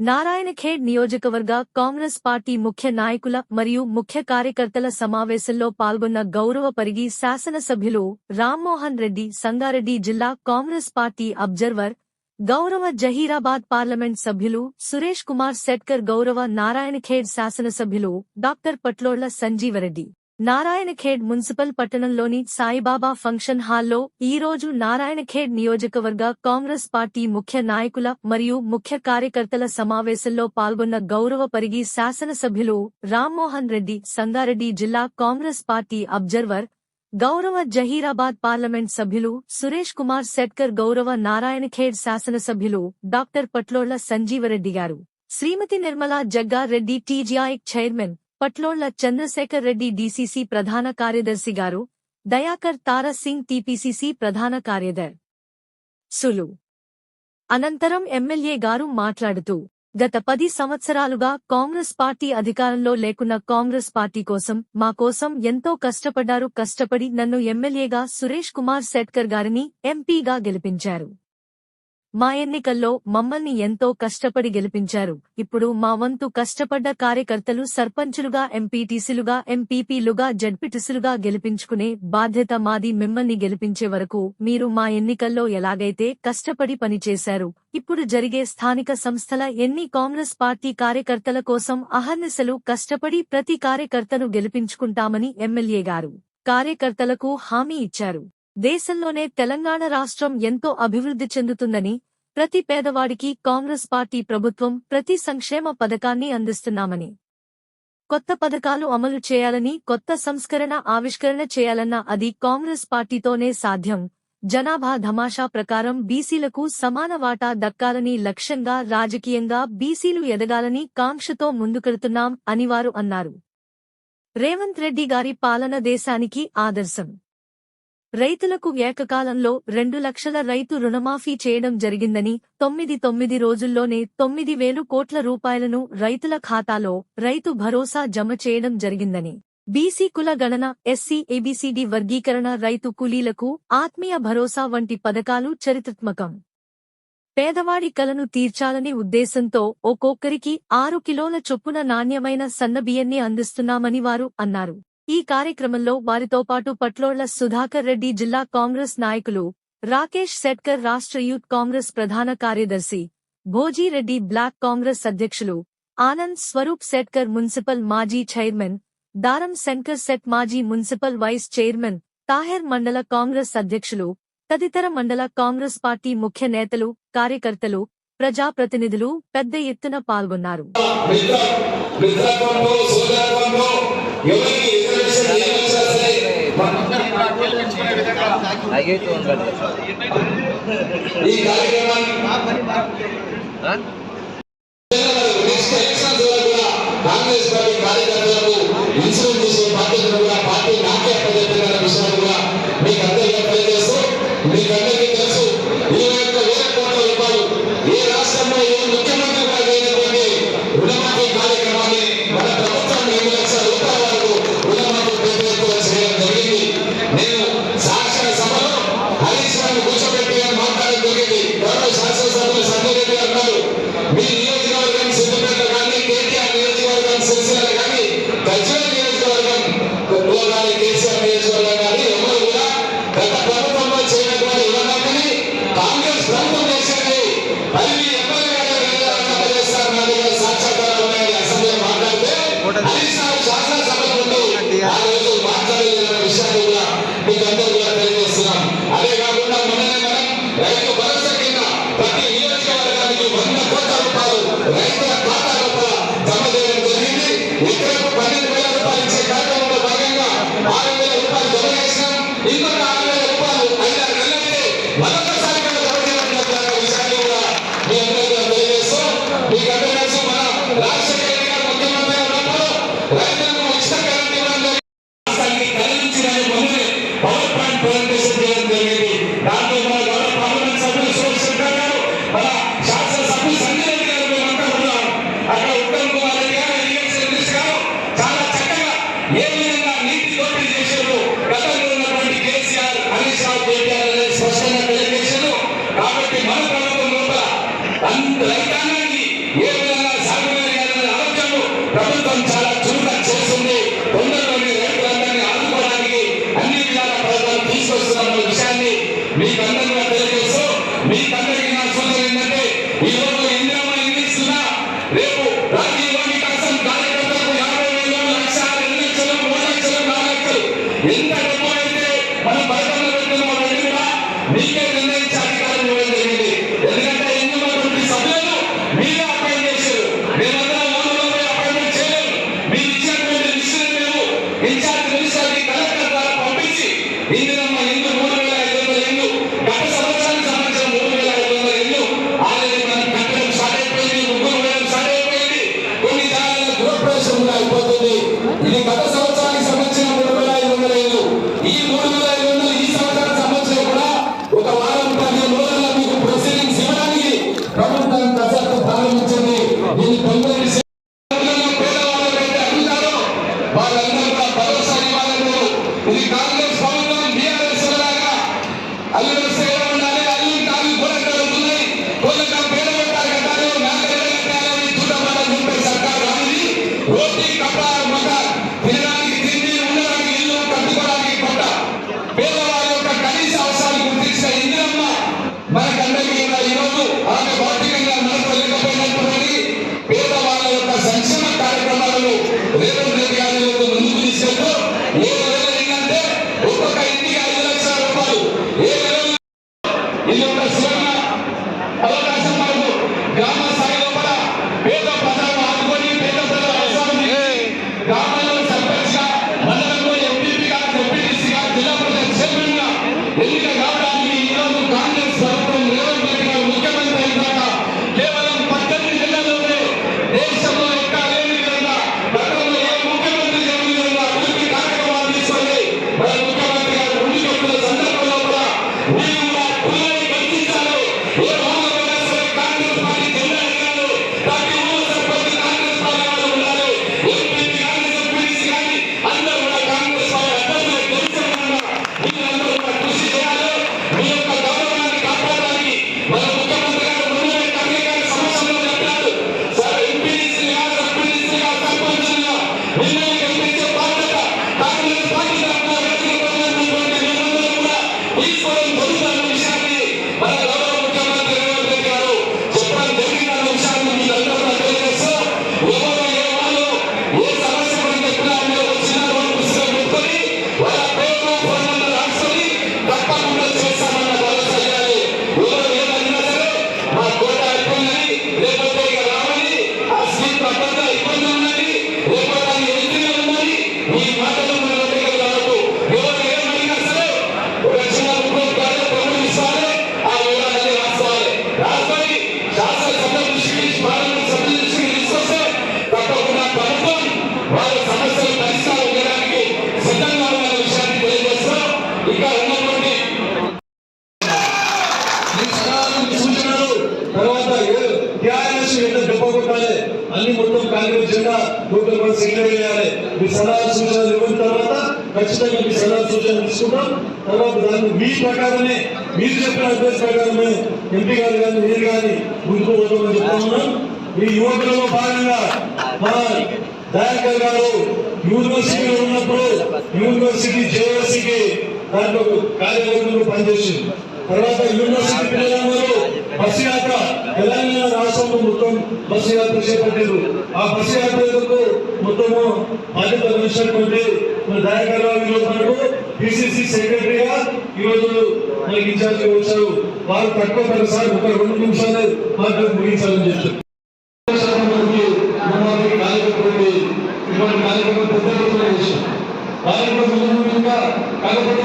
నారాయణఖేడ్ నియోజకవర్గ కాంగ్రెస్ పార్టీ ముఖ్య నాయకుల మరియు ముఖ్య కార్యకర్తల సమావేశంలో పాల్గొన్న గౌరవ పరిగి శాసనసభ్యులు రామ్మోహన్ రెడ్డి సంగారెడ్డి జిల్లా కాంగ్రెస్ పార్టీ అబ్జర్వర్ గౌరవ జహీరాబాద్ పార్లమెంట్ సభ్యులు సురేష్ కుమార్ సెట్కర్ గౌరవ నారాయణఖేడ్ శాసనసభ్యులు డాక్టర్ పట్లోళ్ళ సంజీవరెడ్డి. నారాయణఖేడ్ మున్సిపల్ పట్టణంలోని సాయిబాబా ఫంక్షన్ హాల్లో ఈ రోజు నారాయణఖేడ్ నియోజకవర్గ కాంగ్రెస్ పార్టీ ముఖ్య నాయకుల మరియు ముఖ్య కార్యకర్తల సమావేశంలో పాల్గొన్న గౌరవ పరిగి శాసనసభ్యులు రామ్మోహన్ రెడ్డి సంగారెడ్డి జిల్లా కాంగ్రెస్ పార్టీ అబ్జర్వర్ గౌరవ జహీరాబాద్ పార్లమెంట్ సభ్యులు సురేష్ కుమార్ సెట్కర్ గౌరవ నారాయణఖేడ్ శాసనసభ్యులు డాక్టర్ పట్లోళ్ళ సంజీవరెడ్డి గారు. Shrimati Nirmala Jaggareddy TGI chairman Patlolla Chandrashekar Reddy DCC ప్రధాన కార్యదర్శి గారు దయాకర్ తారసింగ్ టీపీసీసీ ప్రధాన కార్యదర్. సులు. అనంతరం ఎమ్మెల్యే గారు మాట్లాడుతూ గత పది సంవత్సరాలుగా కాంగ్రెస్ పార్టీ అధికారంలో లేకున్న కాంగ్రెస్ పార్టీ కోసం మా కోసం ఎంతో కష్టపడ్డారు కష్టపడి నన్ను ఎమ్మెల్యేగా సురేష్ కుమార్ శెట్కర్ గారిని ఎంపీగా గెలిపించారు. మా ఎన్నికల్లో మమ్మల్ని ఎంతో కష్టపడి గెలిపించారు. ఇప్పుడు మా వంతు కష్టపడ్డ కార్యకర్తలు సర్పంచులుగా ఎంపీటీసీలుగా ఎంపీపీలుగా జడ్పీటీసీలుగా గెలిపించుకునే బాధ్యత మాది. మిమ్మల్ని గెలిపించే వరకు మీరు మా ఎన్నికల్లో ఎలాగైతే కష్టపడి పనిచేశారు ఇప్పుడు జరిగే స్థానిక సంస్థల ఎన్ని కాంగ్రెస్ పార్టీ కార్యకర్తల కోసం అహర్నిశలు కష్టపడి ప్రతి కార్యకర్తను గెలిపించుకుంటామని ఎమ్మెల్యే గారు కార్యకర్తలకు హామీ ఇచ్చారు. దేశంలోనే తెలంగాణ రాష్ట్రం ఎంతో అభివృద్ధి చెందుతుందని ప్రతి పేదవాడికి కాంగ్రెస్ పార్టీ ప్రభుత్వం ప్రతి సంక్షేమ పథకాన్ని అందిస్తున్నామని. కొత్త పథకాలు అమలు చేయాలని కొత్త సంస్కరణ ఆవిష్కరణ చేయాలన్న అది కాంగ్రెస్ పార్టీతోనే సాధ్యం. జనాభా ధమాషా ప్రకారం బీసీలకు సమాన వాటా దక్కాలని లక్ష్యంగా రాజకీయంగా బీసీలు ఎదగాలని కాంక్షతో ముందుకెడుతున్నాం అని వారు అన్నారు. రేవంత్ రెడ్డి గారి పాలన దేశానికి ఆదర్శం. రైతులకు ఏకకాలంలో రెండు లక్షల రైతు రుణమాఫీ చేయడం జరిగిందని తొమ్మిది తొమ్మిది రోజుల్లోనే తొమ్మిది వేలు కోట్ల రూపాయలను రైతుల ఖాతాలో రైతు భరోసా జమ చేయడం జరిగిందని. బీసీ కుల గణన ఎస్సీ ఏబీసీడీ వర్గీకరణ రైతు కూలీలకు ఆత్మీయ భరోసా వంటి పథకాలు చరిత్రాత్మకం. పేదవాడి కలను తీర్చాలని ఉద్దేశంతో ఒక్కొక్కరికి ఆరు కిలోల చొప్పున నాణ్యమైన సన్నబియ్యన్ని అందిస్తున్నామని వారు అన్నారు. ఈ కార్యక్రమంలో వారితో పాటు పట్లోళ్ళ సుధాకర్ రెడ్డి జిల్లా కాంగ్రెస్ నాయకులు రాకేష్ సెట్కర్ రాష్ట్ర యూత్ కాంగ్రెస్ ప్రధాన కార్యదర్శి భోజీరెడ్డి బ్లాక్ కాంగ్రెస్ అధ్యక్షులు ఆనంద్ స్వరూప్ సెట్కర్ మున్సిపల్ మాజీ చైర్మన్ దారం శంకర్ సెట్ మాజీ మున్సిపల్ వైస్ చైర్మన్ తాహెర్ మండల కాంగ్రెస్ అధ్యక్షులు తదితర మండల కాంగ్రెస్ పార్టీ ముఖ్య నేతలు కార్యకర్తలు ప్రజాప్రతినిధులు పెద్ద ఎత్తున పాల్గొన్నారు మిత్ర మిత్రత్వంలో సోదరత్వంలో ఎవరికి రిజర్వేషన్ ఏం వచ్చినా సరే మనందరం పార్టీలు పెంచుకునే ఆగేతూ ఉండాలి కాంగ్రెస్ పార్టీ కార్యకర్తలకు ఇన్సూరెన్స్ చేసే కూడా పార్టీ మీకు ప్రతి నియోజకవర్గానికి వంద కోట్ల రూపాయలు రైతుల ఖాతా లోపల జమ చేయడం జరిగింది ఎకరకు పన్నెండు వేల రూపాయలు ఇచ్చే కార్యక్రమంలో భాగంగా ఆరు వేల రూపాయలు జమ చేసినాం ఇంకొక ఆరు వేల రూపాయలు ఐదారు నెలలైతే మరొకసారి తెలియజేశారు కాబట్టి Whoa! తీసుకుంటాం తర్వాత దాన్ని మీ ప్రకారమే మీరు చెప్పిన అడ్రస్ ప్రకారమే ఎంపీ గారు కానీ నేను కానీ ముందుకు పోతామని చెప్తా ఉన్నాం. మీ యువకులలో భాగంగా మా దయాకర్ గారు యూనివర్సిటీలో ఉన్నప్పుడు యూనివర్సిటీ జేఎస్సికి దాంట్లో కార్యవర్గంలో పనిచేసింది తర్వాత యూనివర్సిటీ పిల్లలందరూ బస్సు యాత్ర తెలంగాణ రాష్ట్రంలో మొత్తం బస్సు యాత్ర చేపట్టారు ఆ బస్సు యాత్రకు మొత్తము బాధ్యత వహించినటువంటి మన దయాకర్ గారు పిసిసి సెక్రటరీగా ఈరోజు మనకి ఇన్ఛార్జ్గా వచ్చారు. వారు తక్కువ సార్ ఒక రెండు నిమిషాలు మాట్లాడి ముగించాలని చెప్తారు కార్యక్రమం పెద్ద చేశారు. కార్యక్రమం కలపటి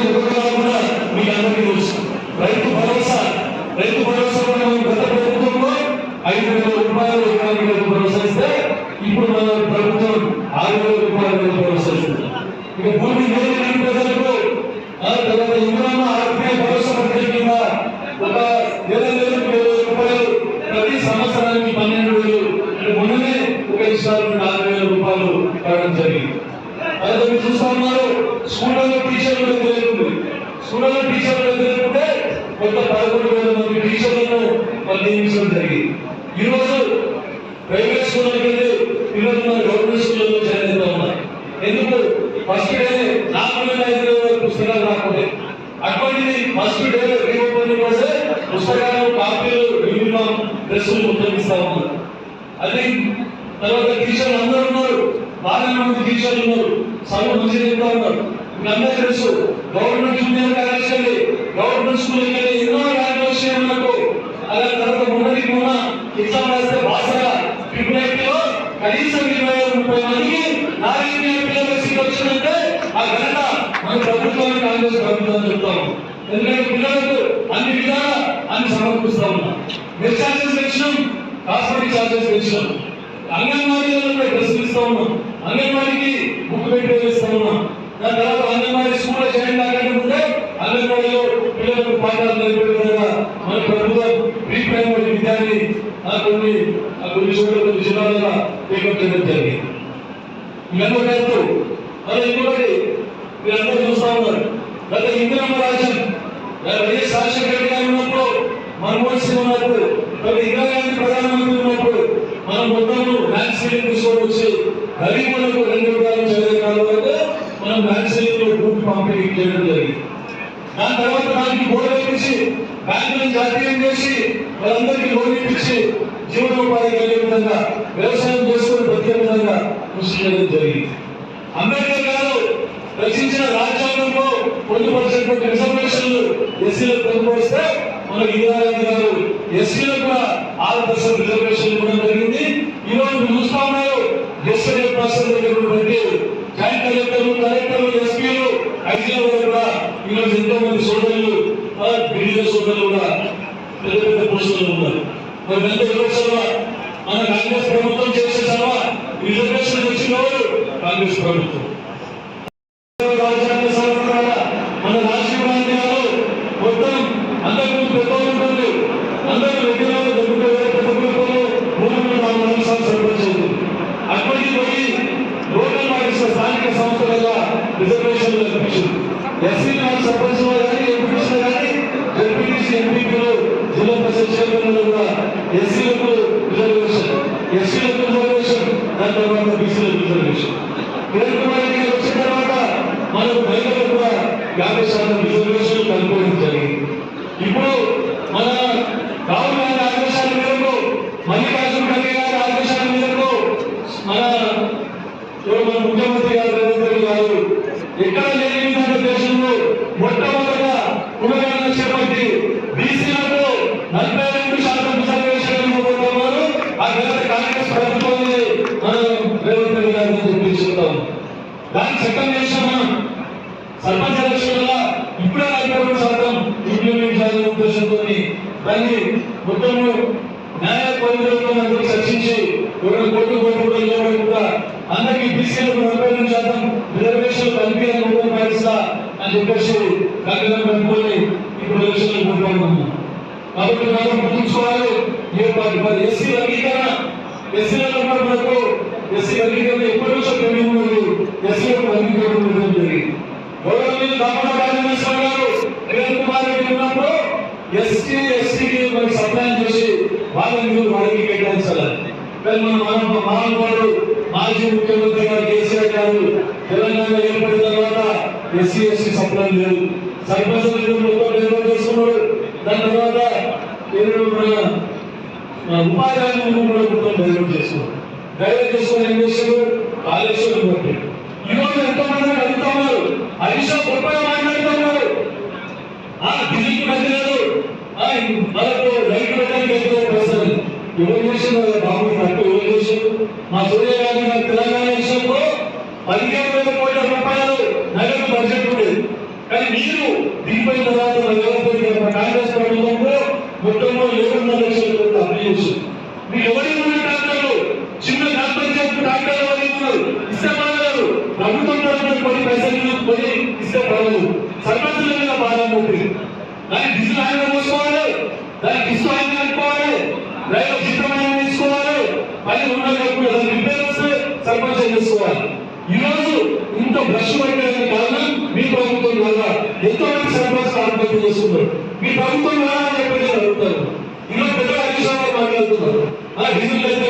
పుస్తకాలు రాకుండా అటువంటిది ఫస్ట్ డే రీఓపెన్ చేస్తే పుస్తకాలు కాపీలు యూనిఫామ్ డ్రెస్సులు ఉద్యోగిస్తా ఉన్నారు. అది తర్వాత టీచర్లు అందరూ ఉన్నారు. బాగా మంది ఉన్నారు. చదువు మంచి చెప్తా ఉన్నారు. అందరూ తెలుసు గవర్నమెంట్ జూనియర్ కాలేజ్ స్కూల్ కానీ ఎన్నో ర్యాంకులు వచ్చినాయి మనకు అలా తర్వాత మొన్నటి మొన్న ఎగ్జామ్ రాస్తే భాషగా ట్రిపుల్ ఐటీలో కనీసం ఇరవై ముప్పై మందికి నారాయణ పిల్లలు కన్నా మన ప్రభుత్వాన్ని కాంగ్రెస్ ప్రభుత్వం చెప్తాము ఎందుకంటే పిల్లలకు అన్ని విధాలా అన్ని సమర్పిస్తా ఉన్నాం. మెస్ ఛార్జెస్ పెంచడం దాని తర్వాత అంగన్వాడీ స్కూల్లో చేయండి అంటే ముందే అంగన్వాడీలో పిల్లలకు పాఠాలు అంబేద్కర్ గారు రచించిన రాజ్యాంగంలో పొందుపరిచినటువంటి రిజర్వేషన్లు ఎస్సీలకు పొందుపరిస్తే మన ఇందిరాగాంధీ గారు ఎస్సీలకు కూడా ఆరు పర్సెంట్ రిజర్వేషన్ ఇవ్వడం జరిగింది. ఈ రోజు చూస్తా ఉన్నారు. ఎస్సీ పర్సెంట్ దగ్గర ఉన్నటువంటి జాయింట్ కలెక్టర్లు కలెక్టర్లు ఎస్పీలు ఐజీలు కూడా ఈరోజు ఎంతో మంది సోదరులు ఆ, గిరిజన సోదరులు కూడా పెద్ద పెద్ద పోస్టులు ఉన్నారు. మరి పెద్ద వివక్షలో మన కాంగ్రెస్ ప్రభుత్వం చేసే సర్వ రిజర్వేషన్ వచ్చిన వాళ్ళు కాంగ్రెస్ ప్రభుత్వం రాజ్యాంగ సవరణ ద్వారా మన రాజీవ్ గాంధీ గారు మొత్తం అందరికీ పెద్దలు ఉంటుంది అందరూ విగ్రహాలు దగ్గర పెద్దలు భూములు నాలుగు నిమిషాలు సరిపరిచేది అక్కడికి పోయి లోకల్ బాడీస్ స్థానిక సంస్థలుగా రిజర్వేషన్లు కల్పించింది ఎస్సీ నాలుగు సర్పంచ్ కానీ ఎంపీసీ కానీ ఎంపీటీసీ ఎంపీలు జిల్లా పరిషత్ చైర్మన్లు కూడా ఎస్సీలకు రిజర్వేషన్ ఎస్సీలకు రిజర్వేషన్ దాని తర్వాత బీసీలకు రిజర్వేషన్ కిరణ్ కుమార్ రెడ్డి గారు వచ్చిన తర్వాత మనం మహిళలకు కూడా యాభై శాతం రిజర్వేషన్ కనుక్కోవడం జరిగింది ఇప్పుడు మన రాహుల్ గాంధీ ఆదేశాల మేరకు మల్లికార్జున ఖర్గే గారి ఆదేశాల మేరకు మన ఎవరు మన ముఖ్యమంత్రి గారు రేవంత్ రెడ్డి గారు ఎక్కడ లేని విధంగా దేశంలో మొట్టమొదటిగా కులగణన చేపట్టి బీసీలకు నలభై రెండు శాతం రిజర్వేషన్ ఇవ్వబోతున్నారు ఆ ఘనత కాంగ్రెస్ ప్రభుత్వమే మనం రేవంత్ రెడ్డి గారిని చెప్పి చెప్తాం దాన్ని చట్టం చేసాం మనం. సర్పంచ్ ఎలక్షన్ల ఇప్పుడే నలభై రెండు ఇంప్లిమెంట్ చేయాలనే ఉద్దేశంతో దాన్ని మొత్తము న్యాయ పరిధిలో అందరూ చర్చించి రెండు కోట్లు కోట్లు కూడా ఇవ్వకుండా అందరికీ బీసీలకు నలభై రెండు శాతం రిజర్వేషన్ కల్పించాలని ముందుకు పాటిస్తా అని చెప్పేసి కాంగ్రెస్ పెట్టుకొని ఇప్పుడు ఎలక్షన్లు కొట్టుకుంటున్నాం కాబట్టి మనం గుర్తుంచుకోవాలి ఏ పార్టీ మరి ఎస్సీ వర్గీకరణ ఎస్సీలలో మనకు ఎస్సీ వర్గీకరణ ఎప్పటి నుంచో పెండింగ్ ఉంది ఎస్సీలకు వర్గీకరణ ఉండడం జరిగింది గౌరవనీయులు దామోదర రాజమేశ్వర గారు కిరణ్ కుమార్ రెడ్డి ఉన్నప్పుడు ఎస్టీ ఎస్టీకి మనకి సప్లై చేసి వాళ్ళని మీరు వారికి కేటాయించాలి. కానీ మన మన మహానుభావుడు మాజీ ముఖ్యమంత్రి గారు కేసీఆర్ గారు తెలంగాణ ఏర్పడిన తర్వాత ఎస్సీ ఎస్టీ సప్లై లేదు. సర్పంచ్ నిర్వహణ చేసుకున్నాడు దాని తర్వాత ఏదో మన ఆ, ఉపాధి హామీ భూమి కూడా మొత్తం డెవలప్ చేసుకున్నాడు డెవలప్ చేసుకుని ఏం చేశాడు కాళేశ్వరం కొట్టి ఈ రోజు ఎంతో మంది అడుగుతా ఉన్నారు హరీష్ రావు గొప్పగా మాట్లాడుతూ ఉన్నారు ఆ ఢిల్లీకి మధ్య లేదు ఆ, మనకు రైతు పెట్టడానికి ఎంతో ప్రశ్న ఎవరు చేసిన బాబు తప్పు ఎవరు చేశారు మా సూర్య గాంధీ గారు తెలంగాణ విషయంలో పదిహేను వేల కోట్ల రూపాయలు నగదు బడ్జెట్ ఉండేది కానీ మీరు దిగిపోయిన తర్వాత మన రేవంత్ రెడ్డి గారు, మన కాంగ్రెస్ ప్రభుత్వంలో మొత్తంలో ఏడున్నర లక్షల కోట్లు అప్లై చేశారు మీరు ఎవరికి ఉన్న డాక్టర్లు చిన్న గ్రామ పంచాయతీ డాక్టర్లు ఎవరికి ఉన్నారు ఇస్తే పడలేదు ప్రభుత్వం తరఫున కొన్ని పైసలు కొని ఇస్తే పడదు సర్పంచుల మీద భారం ఉంటుంది దానికి డీజిల్ ఆయన పోసుకోవాలి దాన్ని ఇస్తూ ఆయన కనుక్కోవాలి డ్రైవర్ జీతం ఆయన తీసుకోవాలి పని ఉండాలి రిపేర్ వస్తే సర్పంచ్ చేసుకోవాలి? ఈ రోజు ఇంత బ్రష్ పడిపోయిన కారణం మీ ప్రభుత్వం ద్వారా ఎంతో మంది సర్పంచ్ ఆత్మహత్య చేస్తున్నారు మీ ప్రభుత్వం వల్ల అని చెప్పేసి అడుగుతారు ఈరోజు పెద్ద అధికారులు మాట్లాడుతున్నారు. ఆ డీజిల్ లేదు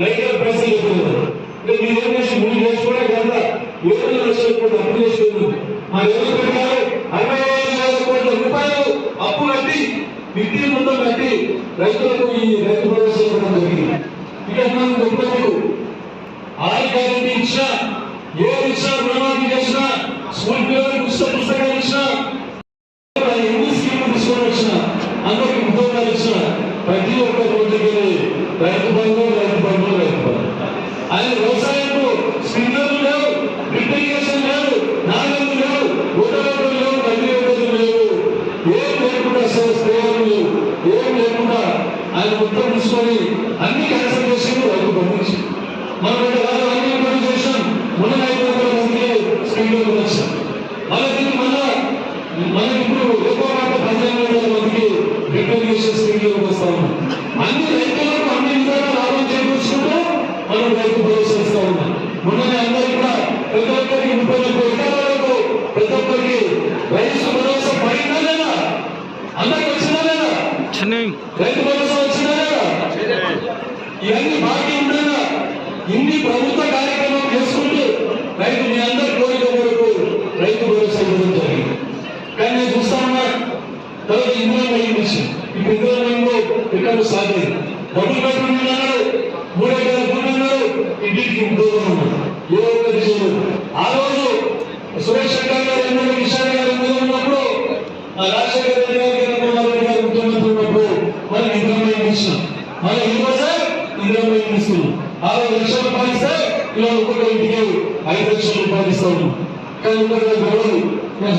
రైతుల పైసలు చెప్తున్నారు మీరు ఏం చేసి మూడు చేసుకోవడం కదా? ఏడు లక్షల కోట్లు అప్పు మా ఎవరు పెట్టారు అరవై ఐదు వేల కోట్ల రూపాయలు అప్పు కట్టి మిత్తి మొత్తం కట్టి రైతులకు ఈ రైతు భరోసా ఇవ్వడం జరిగింది. ఇక మనం గొప్పలు ఉద్యోగం ఇస్తున్నాం అరవై లక్షల రూపాయలు ఇస్తే ఇలా ఒక్కొక్క ఇంటికి ఐదు లక్షల రూపాయలు ఇస్తా ఉన్నాం కానీ ఇంకొక గొడవలు నేను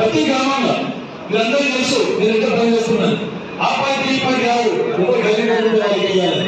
ప్రతి గ్రామంలో మీరందరూ తెలుసు నేను ఎంత పని చేస్తున్నాను ఆ పై ఈ పై కాదు. ఒక గల్లీ వాళ్ళకి వెళ్ళాలి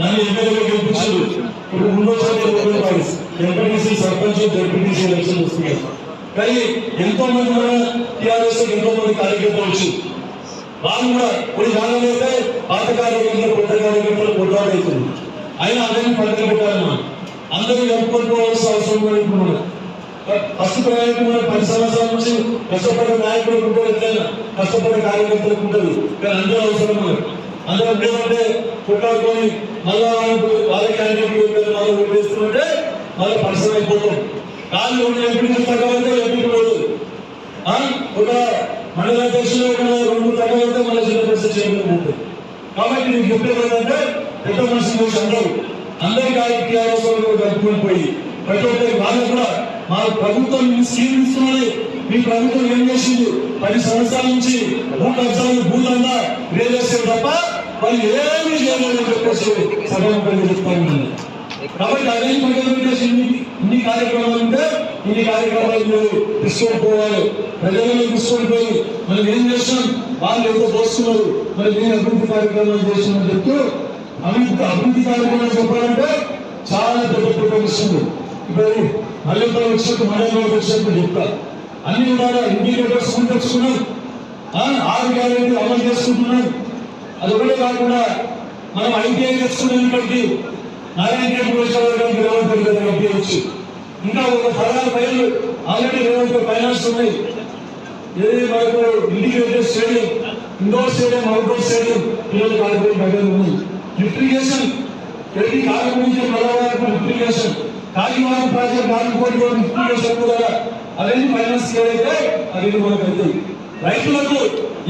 నన్ను ఎన్నికలు గెలిపించారు ఇప్పుడు రెండోసారి ఎంపీటీసీ సర్పంచ్ ఎంపీటీసీ ఎలక్షన్ వస్తున్నాయి. కానీ ఎంతో మంది మన టీఆర్ఎస్ ఎంతో మంది కార్యకర్తలు వచ్చి వాళ్ళు కూడా కొన్ని జాగ్రత్త పాత కార్యకర్తలు కొత్త కార్యకర్తలు కొట్లాడవుతుంది అయినా అందరినీ పక్కన అందరూ జరుపుకోవాల్సిన అవసరం కూడా ఫస్ట్ ప్రయాణం పది సంవత్సరాల నుంచి కష్టపడే నాయకులకు ఉంటుంది ఎట్లయినా కష్టపడే కార్యకర్తలకు ఉంటుంది. కానీ అందరూ అవసరం అందులో ఉంటే కొట్లాడుకొని మళ్ళా వాళ్ళకి అనిపించుకుంటే మనం ఉద్దేశిస్తుంటే మళ్ళీ పరిశ్రమ అయిపోతాం కాళ్ళు ఉండే ఎప్పుడు తగ్గవంటే ఎప్పుడు పోదు ఒక మండల అధ్యక్షులు రెండు తగ్గవంటే మళ్ళీ చిన్న పరిస్థితి చేయబడుతుంది కాబట్టి నేను చెప్పేది ఏంటంటే పెద్ద మనుషులు వచ్చి అందరూ. అందరి కార్యక్రమ అవసరంలో పోయి ప్రతి ఒక్కరి వాళ్ళు కూడా మా ప్రభుత్వం స్కీమ్ ఇస్తున్నది మీ ప్రభుత్వం ఏం చేసింది? పది సంవత్సరాల నుంచి భూ లక్షలు భూదందా రియల్ ఎస్టేట్ తప్ప వాళ్ళు ఏమి చేయలేదని చెప్పేసి సభాముఖంగా చెప్తా ఉన్నాను కాబట్టి అదే పక్కన ఇన్ని కార్యక్రమాలు ఉంటే ఇన్ని కార్యక్రమాలు మీరు తీసుకొని పోవాలి ప్రజలను తీసుకొని పోయి మనం ఏం చేస్తాం? వాళ్ళు ఏదో పోస్తున్నారు మరి నేను అభివృద్ధి కార్యక్రమాలు చేస్తున్నాను చెప్తూ అభివృద్ధి అభివృద్ధి కార్యక్రమాలు చెప్పాలంటే చాలా పెద్ద ప్రకటిస్తుంది ఇప్పుడు మల్లెపల్లి వచ్చినట్టు మల్లెపల్లి వచ్చినట్టు చెప్తా. అన్ని కూడా ఇండికేటర్స్ తెచ్చుకున్నాం ఆ, ఆరు గ్యారెంటీ అమలు చేసుకుంటున్నాం అది ఒకటే కాకుండా మనం ఐటీఐ చేసుకునేటువంటి నారాయణ రెడ్డి గారు ఐటీఐ ఇంకా ఒక పదహారు ఫైళ్ళు ఆల్రెడీ ఇరవై ఫైనాన్స్ ఉన్నాయి. ఏది మనకు integrated stadium indoor stadium outdoor stadium ఈరోజు కార్పొరేట్ దగ్గర ఉంది లిఫ్టిగేషన్ ప్రతి కాలం నుంచి పదహారు లిఫ్టిగేషన్. కాకివారం ప్రాజెక్ట్ నాలుగు కోట్ల రూపాయలు లిఫ్టిగేషన్ కూడా అవన్నీ ఫైనాన్స్ ఏదైతే అది మనకు అవుతుంది రైతులకు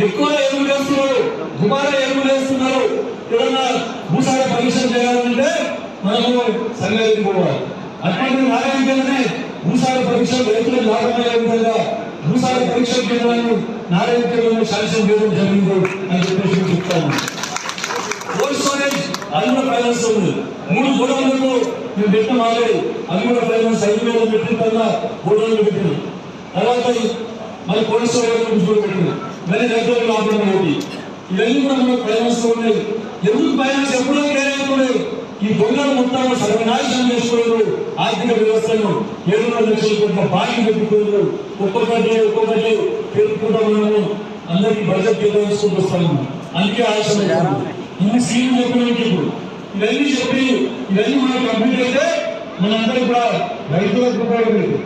ఎక్కువ ఎరువులు వేస్తున్నారు. దుబారా ఎరువులు వేస్తున్నారు. ఏదన్నా భూసార పరీక్షలు చేయాలంటే మనము సంగారెడ్డి పోవాలి. అటువంటి నారాయణనే భూసార పరీక్షలు రైతులకు లాభమయ్యే విధంగా భూసార పరీక్షల కేంద్రాలను నారాయణ శాంక్షన్ చేయడం జరిగింది అని చెప్పేసి చెప్తాను. కోల్డ్ స్టోరేజ్ అది కూడా ఫైనాన్స్ ఉంది. మూడు గోడౌన్లకు మేము పెట్టిన ఆల్రెడీ అది కూడా ఫైనాన్స్ ఐదు వేల పెట్టిన కన్నా గోడౌన్లు పెట్టినాం. తర్వాత మరి కోల్డ్ స్టోరేజ్ కూడా పెట్టింది మరి దగ్గర లాభం ఒకటి ఇవన్నీ కూడా మనకు ఫైనాన్స్ ఉన్నాయి ఎందుకు ప్రయాణం ఎప్పుడో కేటాయించలేదు ఈ దొంగలు మొత్తం సర్వనాశనం చేసుకోలేదు ఆర్థిక వ్యవస్థను ఏడు వందల లక్షల కోట్ల బాకీ పెట్టుకోలేదు ఒక్కొక్కటి ఒక్కొక్కటి పేర్కొంటా ఉన్నాము. అందరికీ బడ్జెట్ కేటాయించుకుంటూ వస్తాము. అందుకే ఆలస్యం ఇన్ని స్కీమ్ చెప్పడానికి ఇప్పుడు. ఇవన్నీ చెప్పి ఇవన్నీ మనకు కంప్లీట్ అయితే మనందరూ కూడా రైతులకు ఉపయోగపడేది.